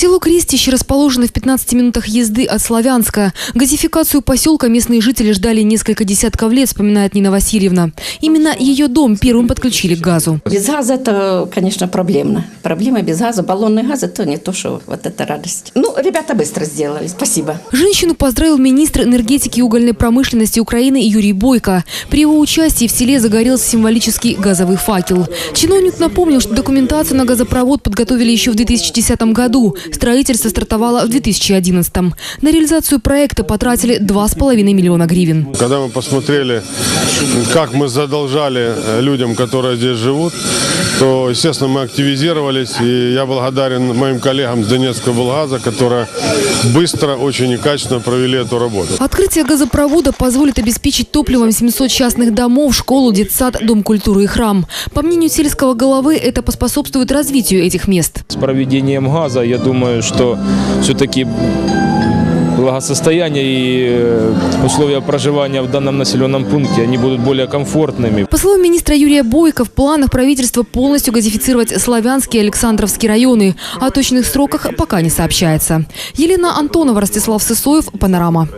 Село Крестище расположено в 15 минутах езды от Славянска. Газификацию поселка местные жители ждали несколько десятков лет, вспоминает Нина Васильевна. Именно ее дом первым подключили к газу. Без газа это, конечно, проблемно. Проблема без газа. Баллонный газ это не то, что вот это радость. Ну, ребята быстро сделали. Спасибо. Женщину поздравил министр энергетики и угольной промышленности Украины Юрий Бойко. При его участии в селе загорелся символический газовый факел. Чиновник напомнил, что документацию на газопровод подготовили еще в 2010 году. Строительство стартовало в 2011. На реализацию проекта потратили 2,5 миллиона гривен. Когда мы посмотрели, как мы задолжали э, людям, которые здесь живут, то, естественно, мы активизировались. И я благодарен моим коллегам с Донецкого Булгаза, которые быстро, очень и качественно провели эту работу. Открытие газопровода позволит обеспечить топливом 700 частных домов, школу, детсад, дом культуры и храм. По мнению сельского головы, это поспособствует развитию этих мест. С проведением газа, я думаю, что все-таки благосостояние и э, условия проживания в данном населенном пункте, они будут более комфортными. По словам министра Юрия Бойко, в планах правительства полностью газифицировать Славянский и Александровский районы. О точных сроках пока не сообщается. Елена Антонова, Ростислав Сысоев, Панорама.